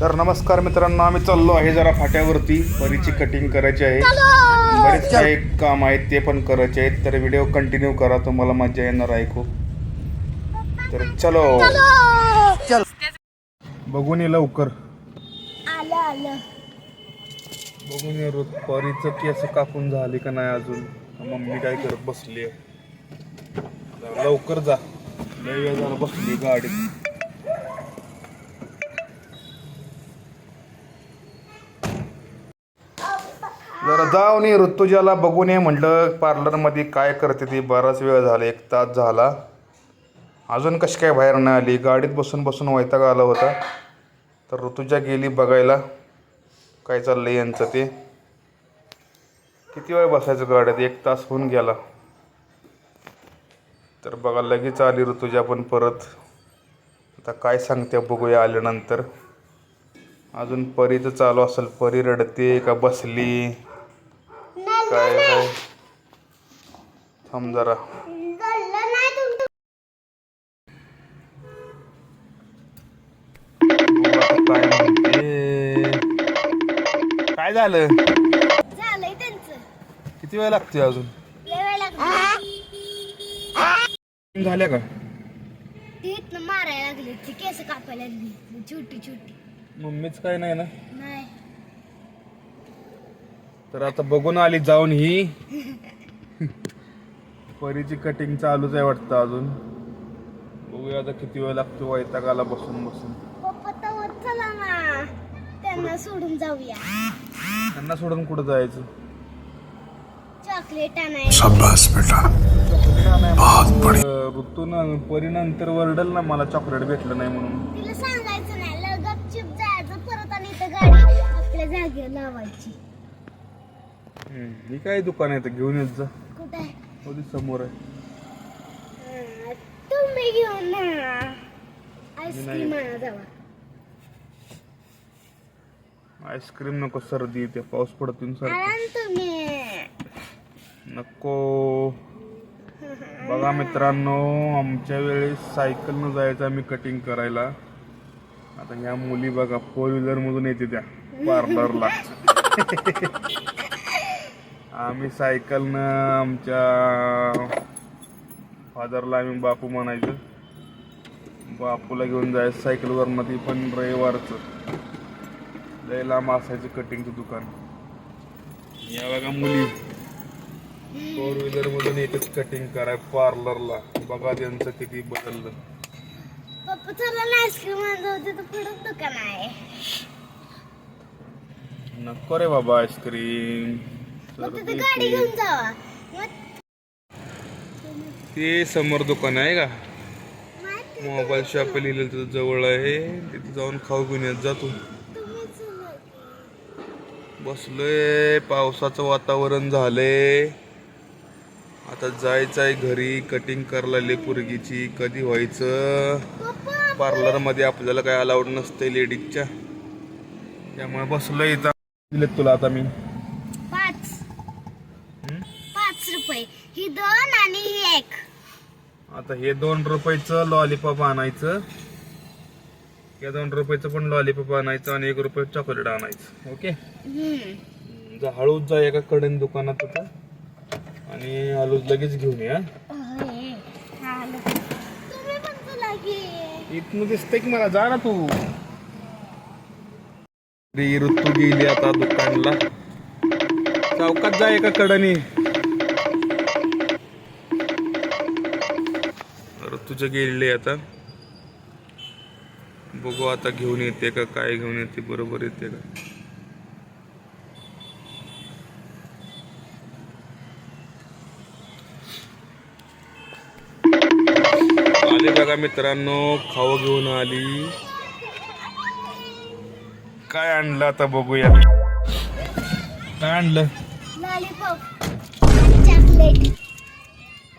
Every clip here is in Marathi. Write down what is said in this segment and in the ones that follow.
तर नमस्कार मित्रांनो आम्ही चाललो आहे जरा फाट्यावरती. परीची कटिंग करायची आहे. बरेच काही काम आहेत ते पण करायचे आहेत. तर व्हिडिओ कंटिन्यू करा तुम्हाला मजा येणार आहे खूप. तर चलो! बघून ये लवकर. आलं आलं. बघून ये रोज परीचं केस कापून झाली का नाही अजून? मम्मी काय करत बसली आहे लवकर जा. वेळ झाला बसली गाडीत. जरा जाऊन ऋतुजाला बघून ये म्हटलं पार्लरमध्ये काय करते ती बराच वेळ झाला एक तास झाला. अजून कशी काय बाहेर नाही आली गाडीत बसून बसून वैताग आला होता. तर ऋतुजा गेली बघायला. काय चाललं आहे यांचं ते? किती वेळ बसायचं गाड्यात एक तास होऊन गेला. तर बघा लगेच आली ऋतुजा पण परत. आता काय सांगते बघूया आल्यानंतर. अजून परीचं चालू असेल परी रडते का बसली? काय काय थांब जरा. काय म्हणते? काय झालं? झालंय त्यांचं. किती वेळ लागते अजून? झाल्या का? मारायला लागली. ती केस कापायला लागली. छोटी छोटी. मम्मीच काय नाही ना? नाही. तर आता बघून आली जाऊन ही. परीची कटिंग चालूच आहे वाटतं अजून. बघूया आता किती वेळ लागतो वैतागाला बसून बसून. चला ना. त्यांना सोडून जाऊया. त्यांना सोडून कुठं जायचं? चॉकलेट आणाय शाबाश बेटा. ऋतून परीनंतर वरडल ना मला चॉकलेट भेटलं नाही म्हणून. तिला सांगायचं नाही. गपचूप जायचं. परत आणि इथं गाडी आपल्या जागेवर लावायची. ही काय दुकान आहे तर घेऊन येत जा. कुठे? कधी समोर आहे. हा, तुम्ही घेऊन आईस्क्रीम आणा जावा आईस्क्रीम नको सर्दी येते. पाऊस पडतो सर्दी आणा ना तुम्ही. नको. बघा मित्रांनो आमच्या वेळेस सायकलनं जायचं आम्ही कटिंग करायला. आता ह्या मुली बघा फोर व्हीलर मधून येते त्या. पार्लरला. आम्ही सायकलनं आमच्या फादरला आम्ही बापू म्हणायचं. बापूला घेऊन जायचं सायकलवरनं ती पण रविवारचं. लय लांब असायचं कटिंगचं दुकान. या बघा मुली. फोर व्हीलर मधून एकच कटिंग कराय पार्लरला बघा त्यांचं किती बदललं. पप्पा चला ना आईस्क्रीम आणा जाऊ तिथं पुढं दुकान आहे. नको रे बाबा आईस्क्रीम गाडी घेऊन जावा. ते समोर दुकान आहे का? मोबाईल शॉप लिहिलेलं तिथं जवळ आहे. तिथे जाऊन खाऊ घेऊन येत जातो बसलोय. पावसाचं वातावरण झालंय. आता जायचं आहे घरी. कटिंग करायला पोरगीची. कधी व्हायचं? पार्लरमध्ये आपल्याला काय अलाउड नसते लेडीजच्या त्यामुळे बसलोय इथं. दिलेत तुला आता मी. आता हे दोन रुपयाचं लॉलीपॉप आणायचं. या दोन रुपयाचं पण लॉलीपॉप आणायचं आणि एक रुपये चॉकलेट आणायचं. ओके. जा हळूच जा एका कडेन दुकानात आता. आणि हळूच लगेच घेऊन या इथनं दिसतंय की मला जा ना तू. ऋतू गेली आता दुकानला. चौकात जा एका कडाने. ऋतूच्या गेलेली आता. बघू आता घेऊन येते का काय घेऊन येते बरोबर येते का? आले बघा मित्रांनो खाऊ घेऊन आली. काय आणलं आता बघूया. काय आणलं?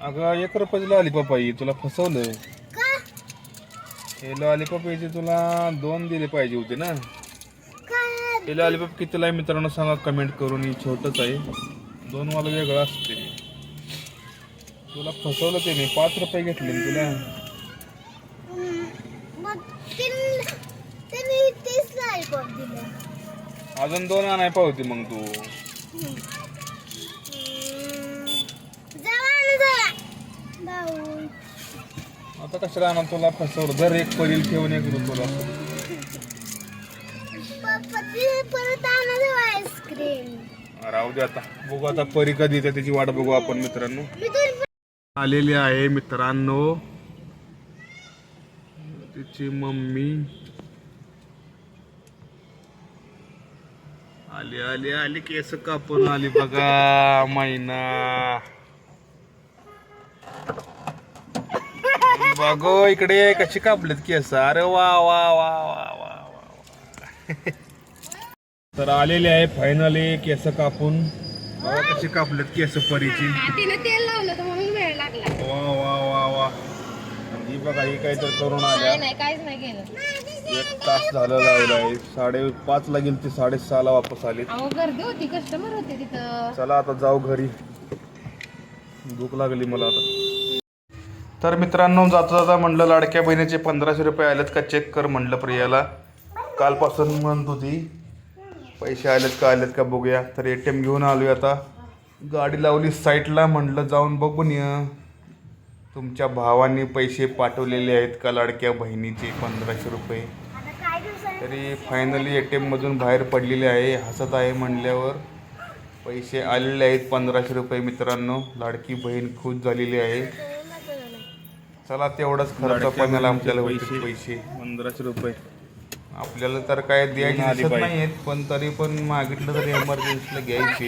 अगं एक रुपयाची लॉलीपॉप आई तुला फसवलं. का? हे लॉलीपॉप याचे तुला दोन दिले पाहिजे होते ना. का? हे लॉलीपॉप कितीला आहे मित्रांनो सांगा कमेंट करून ही छोटच आहे. दोन वाला वेगळं असते. तुला फसवलं ते मी पाच रुपये घेतले ना तुला. मग तीन त्यांनी तीस लॉलीपॉप दिलं. अजून दोन आणाय पावती मग तू ना जावा भाऊ आता कशाला आणा तुला फसवलं? जर एक परील ठेवून एक तुला. पप्पा ते परत आणा जावा आईस्क्रीम राहू दे आता. बघू आता परी कधी येते त्याची वाट बघू आपण मित्रांनो. आलेली आहे मित्रांनो. तिची मम्मी. आली आली आली केस कापून आली बघा मैना. बघो इकडे कशी कापलेत केस? अरे वा वा वा वा वा वा तर आलेले आहे फायनली केस कापून. बघा कशी कापलेत केस परीची. तिने तेल लावलं तर म्हणून वेळ लागला. वा वा वा वा. ही बघा ही काहीतरी करून आल्या. नाही काहीच नाही केलं. एक तास झालं लावलाय. साडे पाच ला गेली ती साडेसहाला वापस आली. अहो गर्दी होती कस्टमर होते तिथं. चला आता जाऊ घरी. भूक लागली मला आता. तर मित्रांनो जाता जाता म्हणलं लाडक्या बहिणीचे पंधराशे रुपये आलेत का? चेक कर म्हणलं प्रियाला. कालपासून म्हणत होती पैसे आलेत का आलेत का बघूया. तर ए टी एम घेऊन आलोय आता. गाडी लावली साईटला म्हणलं जाऊन बघून या. तुमच्या भावांनी पैसे पाठवलेले आहेत का लाडक्या बहिणीचे पंधराशे रुपये? तरी फायनली ए टी एममधून बाहेर पडलेले आहे हसत आहे म्हणल्यावर. पैसे आलेले आहेत पंधराशे रुपये मित्रांनो. लाडकी बहीण खुश झालेली आहे. चला तेवढंच खर्च पण आपल्याला होते पैसे. पंधराशे रुपये. आपल्याला तर काय द्यायचे दिसत नाही आहेत पण तरी पण मागितलं तरी एमर्जन्सीला घ्यायचे.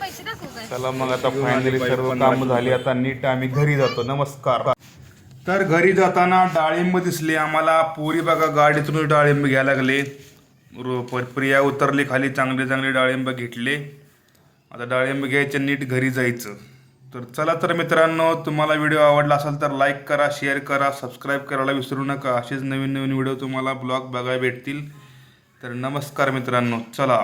पैसे दाखवू काय चला मग आता फायनली सर्व काम झाली. आता नीट आम्ही घरी जातो. नमस्कार. तर घरी जाताना डाळिंब दिसले आम्हाला. पुरी बघा गाडीतून डाळिंब घ्यायला लागले. रो- प- प्रिया उतरली खाली. चांगले चांगले डाळिंब घेतले. आता डाळिंब घ्यायचे नीट घरी जायचं. तर चला तर मित्रांनो तुम्हाला व्हिडिओ आवडला असेल तर लाईक करा शेअर करा सबस्क्राईब करायला विसरू नका. असेच नवीन नवीन व्हिडिओ तुम्हाला ब्लॉग बघायला भेटतील. तर नमस्कार मित्रांनो चला.